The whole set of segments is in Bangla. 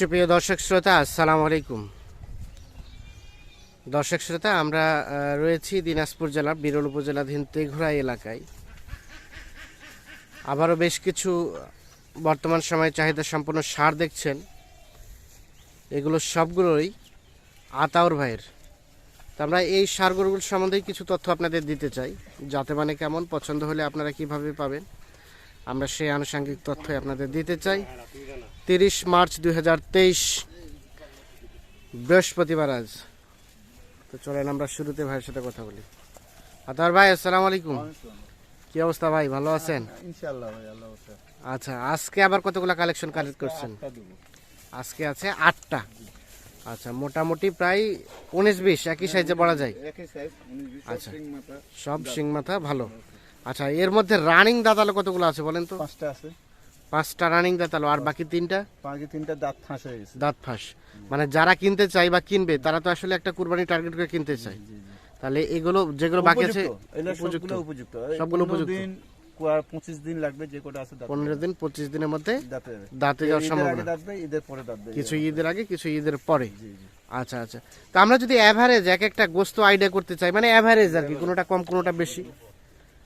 সুপ্রিয় দর্শক শ্রোতা, আসসালামু আলাইকুম। দর্শক শ্রোতা, আমরা রয়েছি দিনাজপুর জেলার বিরল উপজেলাধীন তেঘরা এলাকায়। আবারও বেশ কিছু বর্তমান সময়ে চাহিদা সম্পন্ন সার দেখছেন। এগুলো সবগুলোই আতাউর ভাইয়ের। তো আমরা এই সারগুলোর সম্বন্ধে কিছু তথ্য আপনাদের দিতে চাই। যাতে মানে কেমন, পছন্দ হলে আপনারা কীভাবে পাবেন, আমরা সেই আনুষঙ্গিক তথ্যই আপনাদের দিতে চাই। তিরিশ মার্চ দু হাজার তেইশ বৃহস্পতিবার আজ। তো চলেন আমরা শুরুতে ভাইয়ের সাথে কথা বলি। আতার ভাই আসসালামু আলাইকুম। কি অবস্থা ভাই ভালো আছেন? ইনশাআল্লাহ ভাই আল্লাহ আচ্ছা আজকে আবার কতগুলো কালেকশন কালেক্ট করছেন? আজকে আছে আটটা। আচ্ছা মোটামুটি প্রায় উনিশ বিশ একই সাইজে বলা যায়। আচ্ছা। সব সিং মাথা ভালো। আচ্ছা এর মধ্যে রানিং দাঁতালো কতগুলো আছে বলেন তো? পাঁচটা আছে। পাঁচটা রানিং দাঁতালো আর বাকি তিনটা? বাকি তিনটা দাঁত ফাঁস হয়ে গেছে। দাঁত ফাঁস। মানে যারা কিনতে চাই বা কিনবে তারা তো আসলে একটা কুরবানি টার্গেট করে কিনতে চায়। তাহলে এগুলো যেগুলো বাকি আছে উপযুক্ত, এগুলো উপযুক্ত। সবগুলো উপযুক্ত। পঁচিশ দিন লাগবে যে কটা আছে পনেরো দিন পঁচিশ দিনের মধ্যে দাঁতে যাওয়ার সম্ভাবনা। ঈদের পরে। কিছু ঈদের আগে কিছু ঈদের পরে। জি, জি। আচ্ছা আচ্ছা। তো আমরা যদি অ্যাভারেজ এক একটা গোস্ত আইডিয়া করতে চাই মানে অ্যাভারেজ আর কি কোনোটা কম কোনোটা বেশি?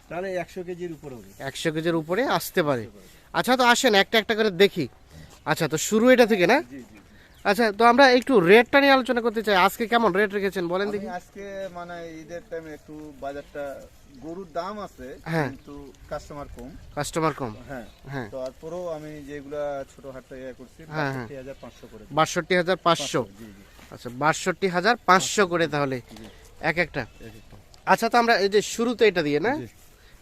তাহলে একশো কেজির উপরে একশো কেজির উপরে আসতে পারে। আচ্ছা তো আসেন একটা একটা করে দেখি। আচ্ছা তো শুরু এটা থেকে না? আচ্ছা তো আমরা একটু রেটটা নিয়ে আলোচনা করতে চাই। আজকে কেমন রেট রেখেছেন বলেন দেখি। আজকে মানে ঈদের টাইমে একটু বাজারটা গরুর দাম আছে হ্যাঁ। কিন্তু কাস্টমার কম। কাস্টমার কম। হ্যাঁ হ্যাঁ। তারপরেও আমি যেগুলা ছোট হাটটা ইয়ে করছি হ্যাঁ, হ্যাঁ। বাষট্টি হাজার পাঁচশো করে। বাষট্টি হাজার পাঁচশো? জি জি। আচ্ছা বাষট্টি হাজার পাঁচশো করে তাহলে। এক একটা। আচ্ছা তো আমরা এই যে শুরুতে এটা দিয়ে না।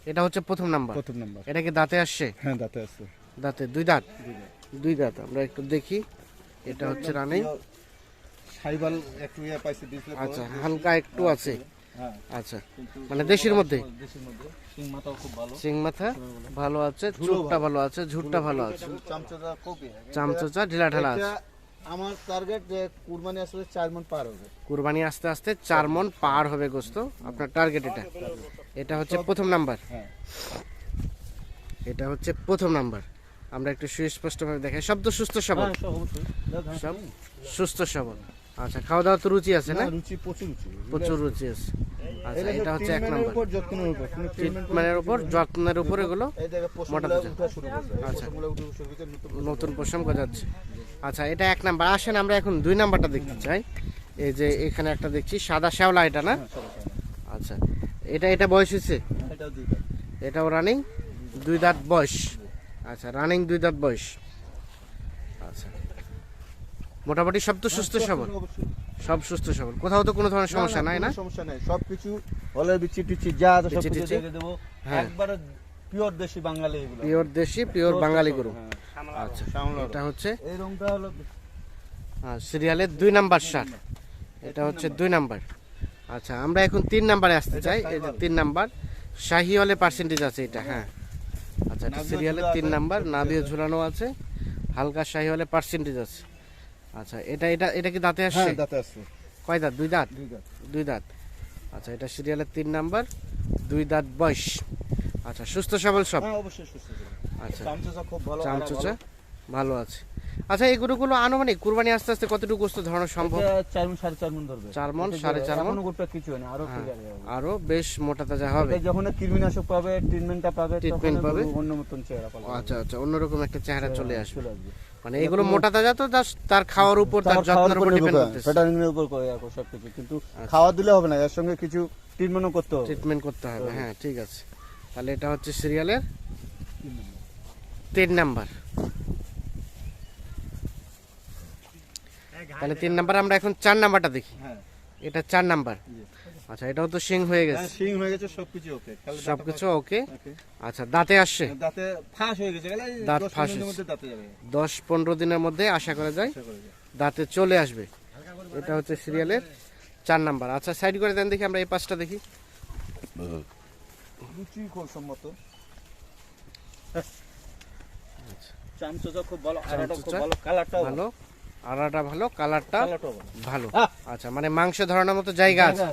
এটা হচ্ছে প্রথম নাম্বার। প্রথম নাম্বার। এটা কি দাঁতে আসছে? হ্যাঁ দাঁতে আছে দাঁতে দুই দাঁত? দুই দাঁত আমরা একটু দেখি। এটা হচ্ছে রানিং। সাইবাল একটু ইয়ে পাইছে ডিসপ্লে আচ্ছা হালকা একটু আছে। হ্যাঁ। আচ্ছা মানে দেশের মধ্যে? দেশের মধ্যে। সিং মাথাও খুব ভালো। সিং মাথা ভালো। আছে চুটটা ভালো। আছে ঝুটটা ভালো আছে। চামচাটা কপি। চামচোচা ঢিলা ঢালা আছে। আমার টার্গেট যে কুরবানি আসলে চার মন পার হবে। কুরবানি আস্তে আস্তে চার মন পার হবে গোস্ত। আপনার টার্গেট এটা। এটা হচ্ছে প্রথম নাম্বার। হ্যাঁ। এটা হচ্ছে প্রথম নাম্বার। আমরা একটু সুস্পষ্টভাবে দেখাই। শব্দ সুস্থ সবল। হ্যাঁ, সব হ্যাঁ, সব সুস্থ সবল। আচ্ছা খাওয়া দাওয়া তো রুচি আছে না রুচি প্রচুর রুচি। প্রচুর রুচি আছে। আচ্ছা এটা হচ্ছে এক নাম্বার। ট্রিটমেন্টের উপর যত্নের উপর এগুলো মোটা এই আচ্ছা। নতুন নতুন পশম গজাচ্ছে। আচ্ছা এটা এক নাম্বার। আসেন আমরা এখন দুই নাম্বারটা দেখতে চাই। এই যে এখানে একটা দেখছি সাদা শ্যাওলা এটা না? হ্যাঁ। আচ্ছা এটা এটা বয়স হয়েছে? এটাও রানিং দুই দাঁত বয়স। আচ্ছা রানিং দুই দাঁত বয়স। আচ্ছা। মোটামুটি সব তো সুস্থ সবল। সব সুস্থ সবল। কোথাও তো কোনো ধরনের সমস্যা নাই না? সমস্যা নাই। সব কিছু হলে বিচি টিচি যা আছে বিচি সবকিছু টিচি? দেখে দেবো। হ্যাঁ। একবারে পিওর দেশি বাঙালি এগুলো। পিওর দেশি পিওর বাঙালি গরু। হ্যাঁ। আচ্ছা এটা হচ্ছে এই রংটা হলো হ্যাঁ সিরিয়ালের দুই নাম্বার সার এটা হচ্ছে দুই নাম্বার। আচ্ছা আমরা এখন তিন নাম্বারে আসতে চাই। এই যে তিন নাম্বার শাহি হলে পার্সেন্টেজ আছে এটা হ্যাঁ। আচ্ছা এটা সিরিয়ালের তিন নাম্বার সব নাভিও ঝুলানো আছে। হালকা শাহিওয়ালে পার্সেন্টেজ আছে। আচ্ছা এটা এটা এটা কি দাঁতে আসছে? হ্যাঁ দাঁতে আছে কয় দাঁত? দুই দাঁত? দুই দাঁত। দুই দাঁত। আচ্ছা এটা সিরিয়ালের তিন নাম্বার দুই দাঁত বয়স। আচ্ছা সুস্থ সবল সব? হ্যাঁ অবশ্যই সুস্থ আচ্ছা। খুব ভালো চামচুচা ভালো। ভালো আছে। আচ্ছা এই গরুগুলো আনুমানিক কুরবানি আস্তে আস্তে কতটুকু গোস্ত ধরানো সম্ভব? চার মণ সাড়ে চার মণ ধরবে। চার এটা সাড়ে চার গোটা কিছু হয় না আরও হ্যাঁ। আরও বেশ মোটা তাজা হবে। যখন কৃমিনাশক পাবে ট্রিটমেন্টটা পাবে তখন পাবে। অন্য মতন চেহারা পাবে আচ্ছা আচ্ছা অন্যরকম একটা চেহারা চলে আসবে। মানে এগুলো মোটা তাজা তো তার খাওয়ার উপর তার যত্নের উপর ডিপেন্ড করতেছে। ফ্যাটানিনের উপর করে রাখো সবকিছু। কিন্তু আচ্ছা। খাওয়া দিলে হবে না এর সঙ্গে কিছু ট্রিটমেন্টও করতে হবে। ট্রিটমেন্ট করতে হবে হ্যাঁ। ঠিক আছে। তাহলে এটা হচ্ছে সিরিয়ালের তিন নাম্বার। তাহলে তিন নাম্বার আমরা এখন চার নাম্বারটা দেখি। হ্যাঁ। এটা চার নাম্বার। আচ্ছা এটাও তো সিং হয়ে হ্যাঁ, গেছে শিং হয়ে গেছে সবকিছু ওকে সবকিছু ওকে ওকে আচ্ছা দাঁতে আসছে? দাঁতে ফাঁস হয়ে গেছে দাঁত ফাঁস দশ পনেরো দিনের মধ্যে আশা করা যায়। দাঁতে চলে আসবে। এটা হচ্ছে সিরিয়ালের চার নাম্বার। আচ্ছা সাইড করে দেন দেখি আমরা এই পাঁচটা দেখি। সম্মত চামচা খুব ভালো খুব ভালো কালারটাও ভালো। আড়াটা ভালো কালারটা ভালো। আচ্ছা মানে মাংস ধরানোর মতো জায়গা আছে?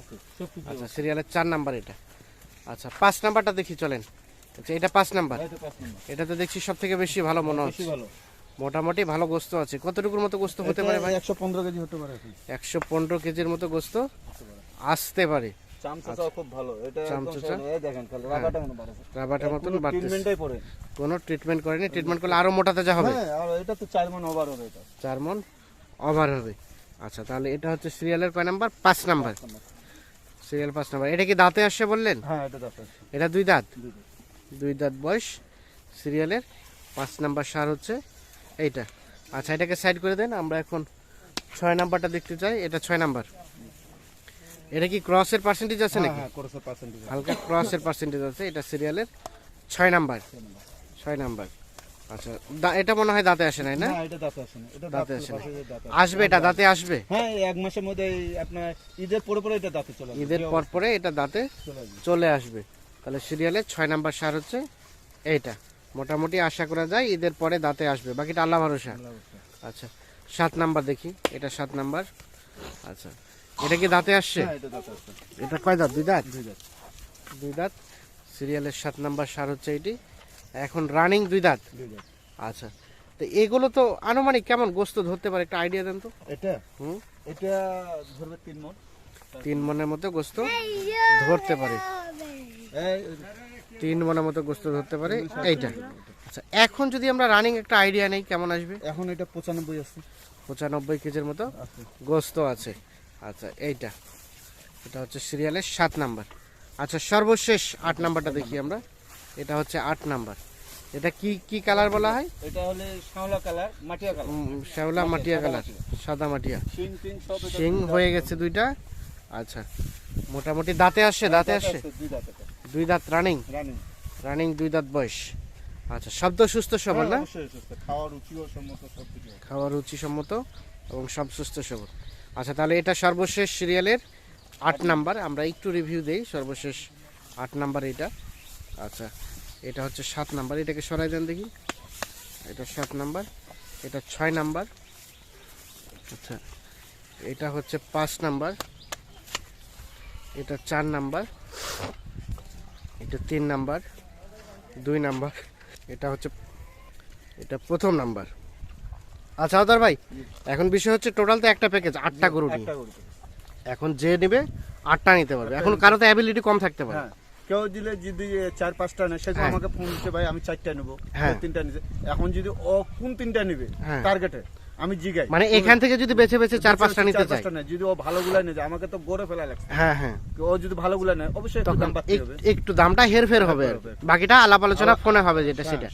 আচ্ছা সিরিয়ালের চার নাম্বার এটা। আচ্ছা পাঁচ নাম্বারটা দেখি চলেন। আচ্ছা এটা পাঁচ নাম্বার। এটা তো দেখছি সব থেকে বেশি ভালো মনে হচ্ছে। মোটামুটি ভালো গোস্ত আছে। কতটুকুর মতো গোস্ত হতে পারে ভাই? একশো পনেরো কেজি হতে পারে একশো পনেরো কেজির মতো গোস্ত আসতে পারে। ট্রিটমেন্টটাই পরে কোনো ট্রিটমেন্ট করেনি। ট্রিটমেন্ট করলে আরও মোটাতে যা হবে। হ্যাঁ চার মন ওভার হবে। আচ্ছা তাহলে এটা হচ্ছে সিরিয়ালের কয় নাম্বার পাঁচ নাম্বার সিরিয়াল পাঁচ নাম্বার এটা কি দাঁতে আসছে বললেন? হ্যাঁ এটা দাঁত এটা দুই দাঁত? দুই দাঁত। বয়স সিরিয়ালের পাঁচ নাম্বার সার হচ্ছে এইটা। আচ্ছা এটাকে সাইড করে দেন। আমরা এখন ছয় নাম্বারটা দেখতে চাই। এটা ছয় নাম্বার এটা কি ক্রসের পার্সেন্টেজ আছে হ্যাঁ নাকি? হ্যাঁ হালকা ক্রসের পার্সেন্টেজ আছে। এটা সিরিয়ালের ছয় নাম্বার ছয় নাম্বার আচ্ছা এটা মনে হয় দাঁতে আসে নাই না? এটা দাঁত না এটা দাঁতে আসে। আসবে এটা দাঁতে আসবে? হ্যাঁ এক মাসের মধ্যে আপনার ঈদের পরে পরে এটা দাঁতে চলে ঈদের পর পরে এটা দাঁতে চলে আসবে। তাহলে সিরিয়ালের ছয় নাম্বার সার হচ্ছে এইটা। মোটামুটি আশা করা যায় ঈদের পরে দাঁতে আসবে। বাকিটা আল্লাহ ভরসা। আচ্ছা সাত নাম্বার দেখি। এটা সাত নাম্বার। আচ্ছা এটা কি দাঁতে আসছে? হ্যাঁ এটা দাঁত আছে এটা কয় দাঁত? দুই দাঁত? দুই দাঁত। দুই দাঁত। সিরিয়ালের সাত নাম্বার সার হচ্ছে এটি। এখন রানিং দুই দাঁত? আচ্ছা। তো এগুলো তো আনুমানিক কেমন গোস্ত ধরতে পারে? একটা আইডিয়া দেন তো। এটা? হুম? এটা ধরবে তিন মন। তিন মনের মতো গোস্ত ধরতে পারে। এই তিন মনের মতো গোস্ত ধরতে পারে। এইটা। আচ্ছা এখন যদি আমরা রানিং একটা আইডিয়া নেই কেমন আসবে? এখন এটা পঁচানব্বই আছে। পঁচানব্বই কেজির মতো গোস্ত আছে। আচ্ছা এইটা। এটা হচ্ছে সিরিয়ালের সাত নাম্বার। আচ্ছা সর্বশেষ আট নাম্বারটা দেখি আমরা। এটা হচ্ছে আট নাম্বার। এটা কি কি কালার বলা হয়? এটা হলে শ্যাওলা কালার মাটিয়া কালার। শ্যাওলা মাটিয়া কালার সাদা মাটিয়া। শিং হয়ে গেছে দুইটা? আচ্ছা মোটামুটি দাঁতে আসছে দাঁতে আসছে? দুই দাঁত দুই দাঁত রানিং রানিং রানিং দুই দাঁত বয়স। আচ্ছা শব্দ সুস্থ সবল না? সুস্থ। খাওয়ার রুচিও সম্মত এবং সব সুস্থ সবল। আচ্ছা তাহলে এটা সর্বশেষ সিরিয়ালের আট নাম্বার। আমরা একটু রিভিউ দেই সর্বশেষ আট নাম্বার এটা। আচ্ছা এটা হচ্ছে সাত নাম্বার এটাকে সরাই দেন দেখি। এটা সাত নাম্বার এটা ছয় নাম্বার। আচ্ছা এটা হচ্ছে পাঁচ নাম্বার এটা চার নাম্বার এটা তিন নাম্বার দুই নাম্বার এটা হচ্ছে এটা প্রথম নাম্বার। আচ্ছা আদার ভাই এখন বিষয় হচ্ছে টোটাল তো একটা প্যাকেজ আটটা গরু। এখন যে নেবে আটটা নিতে পারবে। এখন কারও তো অ্যাবিলিটি কম থাকতে পারে। হ্যাঁ। কেউ দিলে যদি চার পাঁচটা নেয় সেটা হ্যাঁ। আমাকে ফোন দিচ্ছে ভাই আমি চারটা নেব হ্যাঁ। তিনটা নিচ্ছে এখন যদি ও কোন তিনটা নেবে হ্যাঁ। টার্গেটে আমি জিগাই। মানে এখান থেকে যদি বেছে বেছে চার পাঁচটা নিতে চাই যদি ও ভালো গুলা নিয়ে যায় আমাকে তো ফেলা লাগছে। হ্যাঁ হ্যাঁ। ও যদি ভালো গুলা নেয় অবশ্যই একটু দাম বাড়তে হবে। একটু দামটা হেরফের হবে। বাকিটা আলাপ আলোচনা হবে যেটা হ্যাঁ, সেটা।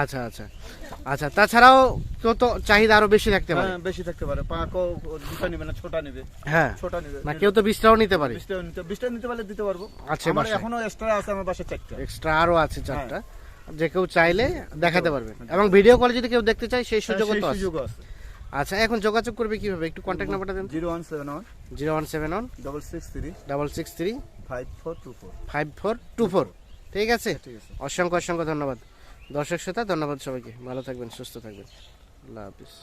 আচ্ছা আচ্ছা। আচ্ছা তাছাড়াও কেউ তো চাহিদা আরও বেশি থাকতে পারে। হ্যাঁ বেশি থাকতে পারে। পাঁকও দুটা নিবে না ছোটা নিবে। হ্যাঁ। ছোটা নিবে। না কেউ তো বিশটাও নিতে পারে। বিশটা নিতে বিশটা নিতে পারলে দিতে পারব। আমার এখনও এক্সট্রা আছে আমার বাসায় চারটা। এক্সট্রা আরও আছে চারটা। হ্যাঁ। যে কেউ চাইলে দেখাতে পারবে। এবং ভিডিও কলে যদি কেউ দেখতে চায় সেই সুযোগও তো আছে। আচ্ছা এখন যোগাযোগ করবে কীভাবে? একটু কন্ট্যাক্ট নাম্বারটা দেন। Zero one seven one zero one seven one double six three double six three five four two four five four two four ঠিক আছে? ঠিক আছে। অসংখ্য অসংখ্য ধন্যবাদ। দর্শক শ্রোতা ধন্যবাদ সবাইকে। ভালো থাকবেন সুস্থ থাকবেন। আল্লাহ হাফিজ।